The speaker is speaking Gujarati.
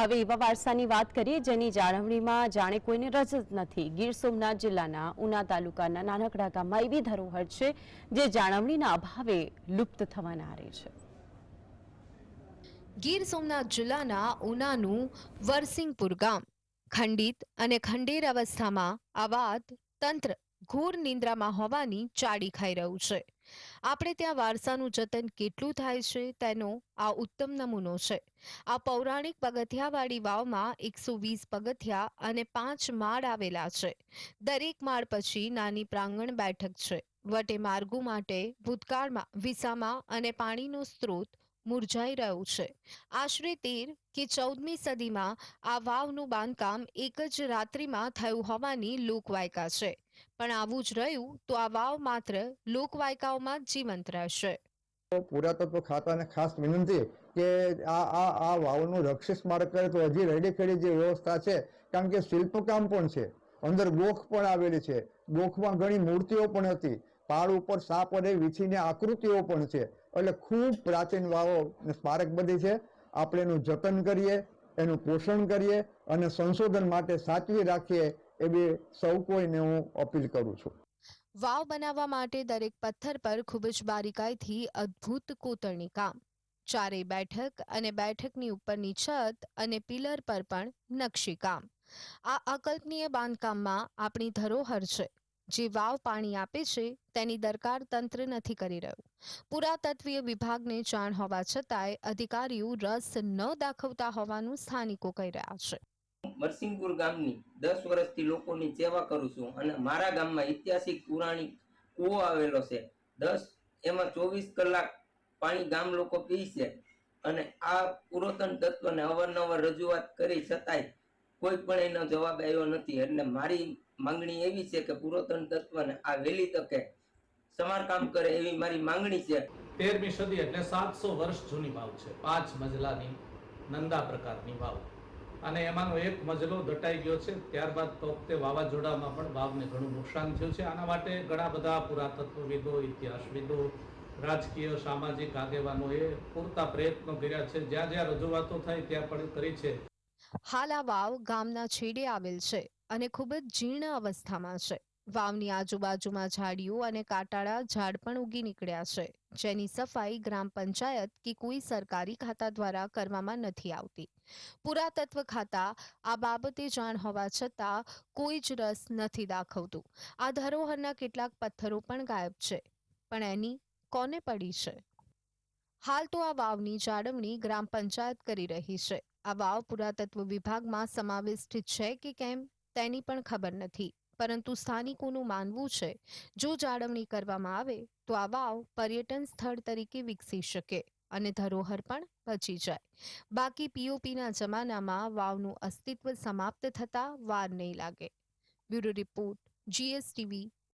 હવે એવા વારસાની વાત કરીએ જેની જાળવણીમાં જાણે કોઈને જ નથી. ગીર સોમનાથ જિલ્લાના ઉના તાલુકાના નાનકડા ગામમાં એવી ધરોહર છે જે જાળવણીના અભાવે લુપ્ત થવાના આરે છે. ગીર સોમનાથ જિલ્લાના ઉનાનું વરસિંગપુર ગામ. ખંડિત અને ખંડેર અવસ્થામાં આ વાત તંત્ર ઘોર નિંદ્રામાં હોવાની ચાડી ખાઈ રહ્યું છે. આપણે ત્યાં વારસાનું જતન કેટલું થાય છે તેનો આ ઉત્તમ નમૂનો છે. આ પૌરાણિક પગથિયાવાળી વાવમાં એકસો વીસ પગથિયા અને પાંચ માળ આવેલા છે. દરેક માળ પછી નાની પ્રાંગણ બેઠક છે. વટે માર્ગો માટે ભૂતકાળમાં વિસામા અને પાણીનો સ્ત્રોત મુરઝાઈ રહ્યું છે. આશરે તેર કે ચૌદમી સદીમાં આ વાવનું બાંધકામ એક જ રાત્રિમાં થયું હોવાની લોકવાયકા છે. પણ આવું જ રહ્યું તો આ વાવ માત્ર લોકવાયકાઓમાં જીવંત રહેશે. પુરાતત્વ ખાતાને ખાસ વિનંતી કે આ આ આ વાવનું રક્ષિત સ્મારક કરે તો હજી રેડી જે વ્યવસ્થા છે, કારણ કે શિલ્પકામ પણ છે. અંદર ગોખ પણ આવેલી છે. ગોખમાં ઘણી મૂર્તિઓ પણ હતી. પાળ ઉપર સાપ અને વીછીની આકૃતિઓ પણ છે. એટલે ખૂબ પ્રાચીન વાવો સ્મારક બધી છે. આપણે એનું જતન કરીએ, એનું પોષણ કરીએ અને સંશોધન માટે સાચવી રાખીએ એવી સૌ કોઈને હું અપીલ કરું છું. વાવ બનાવવા માટે દરેક પથ્થર પર ખૂબ જ બારીકાઈથી અદ્ભુત કોતરણી કામ. ચારેય બેઠક અને બેઠકની ઉપરની છત અને પિલર પર પણ નકશીકામ આ અકલ્પનીય બાંધકામમાં આપણી ધરોહર છે. જે વાવ પાણી આપે છે, તેની દરકાર તંત્ર નથી કરી રહ્યું. પુરાતત્વીય વિભાગને જાણ હોવા છતાંય અધિકારીઓ રસ ન દાખવતા હોવાનું સ્થાનિકો કહી રહ્યા છે. મરસિંગપુર ગામની દસ વર્ષથી લોકોની સેવા કરું છું અને મારા ગામમાં ઐતિહાસિક પુરાણી કૂવો આવેલો છે. દસ એમાં ચોવીસ કલાક પાણી ગામ લોકો પી છે અને આ પુરાતન તત્વને અવારનવાર રજૂઆત કરી છતાંય કોઈ પણ એનો જવાબ આવ્યો નથી એટલે મારી માંગણી એવી છે કે પુરાતન તત્વને આ વહેલી તકે સમારકામ કરે એવી મારી માંગણી છે. તેરમી સદી એટલે સાતસો વર્ષ જૂની વાવ છે. પાંચ મજલાની નંદા પ્રકારની વાવ. અને એમાંનો એક મજલો દટાઈ ગયો છે. ત્યારબાદ તો વખતે વાવાઝોડામાં પણ વાવને ઘણું નુકસાન થયું છે. આના માટે ઘણા બધા પુરાતત્વવિદો, ઇતિહાસવિદો, રાજકીય, સામાજિક આગેવાનોએ પૂરતા પ્રયત્નો કર્યા છે. જ્યાં જ્યાં રજૂઆતો થાય ત્યાં પણ કરી છે. હાલ આ વાવ ગામના છેડે આવેલ છે અને ખૂબ જ જીર્ણ અવસ્થામાં છે. વાવની આજુબાજુમાં ઝાડીઓ અને કાટાળા ઝાડ પણ ઉગી નીકળ્યા છે. જેની સફાઈ ગ્રામ પંચાયત કે કોઈ સરકારી ખાતા દ્વારા કરવામાં નથી આવતી. પુરાતત્વ ખાતા આ બાબતે જાણ હોવા છતાં કોઈ જ રસ નથી દાખવતું. આ ધરોહરના કેટલાક પથ્થરો પણ ગાયબ છે. પણ એની કોને પડી છે? હાલ તો આ વાવની જાળવણી ગ્રામ પંચાયત કરી રહી છે. આ વાવ પુરાતત્વ વિભાગમાં સમાવિષ્ટ છે કે કેમ તેની પણ ખબર નથી. પરંતુ સ્થાનિકોનું માનવું છે, જો જાળવણી કરવામાં આવે, તો આ વાવ પર્યટન સ્થળ તરીકે વિકસી શકે અને ધરોહર પણ બચી જાય. બાકી પીઓપીના જમાનામાં વાવનું અસ્તિત્વ સમાપ્ત થતા વાર નહીં લાગે. Bureau report GSTV